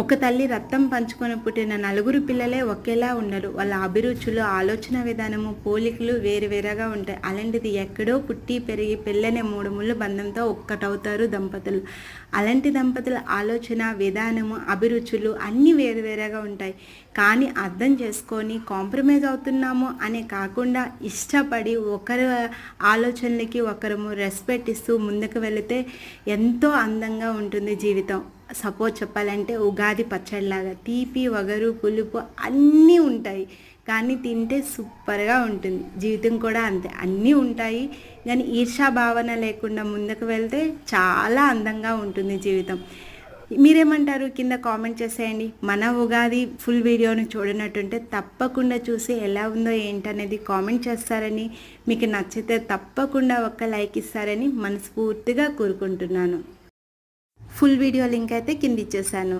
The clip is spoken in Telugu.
ఒక తల్లి రక్తం పంచుకొని పుట్టిన నలుగురు పిల్లలే ఒకేలా ఉండరు. వాళ్ళ అభిరుచులు ఆలోచన విధానము పోలికలు వేరు వేరుగా ఉంటాయి. అలాంటిది ఎక్కడో పుట్టి పెరిగి పెళ్ళనే మూడు ముళ్ళు బంధంతో ఒక్కటవుతారు దంపతులు. అలాంటి దంపతుల ఆలోచన విధానము అభిరుచులు అన్నీ వేరు వేరుగా ఉంటాయి. కానీ అర్థం చేసుకొని కాంప్రమైజ్ అవుతున్నాము అనే కాకుండా ఇష్టపడి ఒకరి ఆలోచనలకి ఒకరము రెస్పెక్ట్ ఇస్తూ ముందుకు వెళితే ఎంతో అందంగా ఉంటుంది జీవితం. సపోజ్ చెప్పాలంటే ఉగాది పచ్చడిలాగా తీపి వగరు పులుపు అన్నీ ఉంటాయి. కానీ తింటే సూపర్గా ఉంటుంది. జీవితం కూడా అంతే. అన్నీ ఉంటాయి. కానీ ఈర్షా భావన లేకుండా ముందుకు వెళ్తే చాలా అందంగా ఉంటుంది జీవితం. మీరేమంటారు? కింద కామెంట్ చేసేయండి. మన ఉగాది ఫుల్ వీడియోని చూడనట్టుంటే తప్పకుండా చూసి ఎలా ఉందో ఏంటనేది కామెంట్ చేస్తారని మీకు నచ్చితే తప్పకుండా ఒక్క లైక్ ఇస్తారని మనస్ఫూర్తిగా కోరుకుంటున్నాను. ఫుల్ వీడియో లింక్ అయితే కింద ఇచ్చేసాను.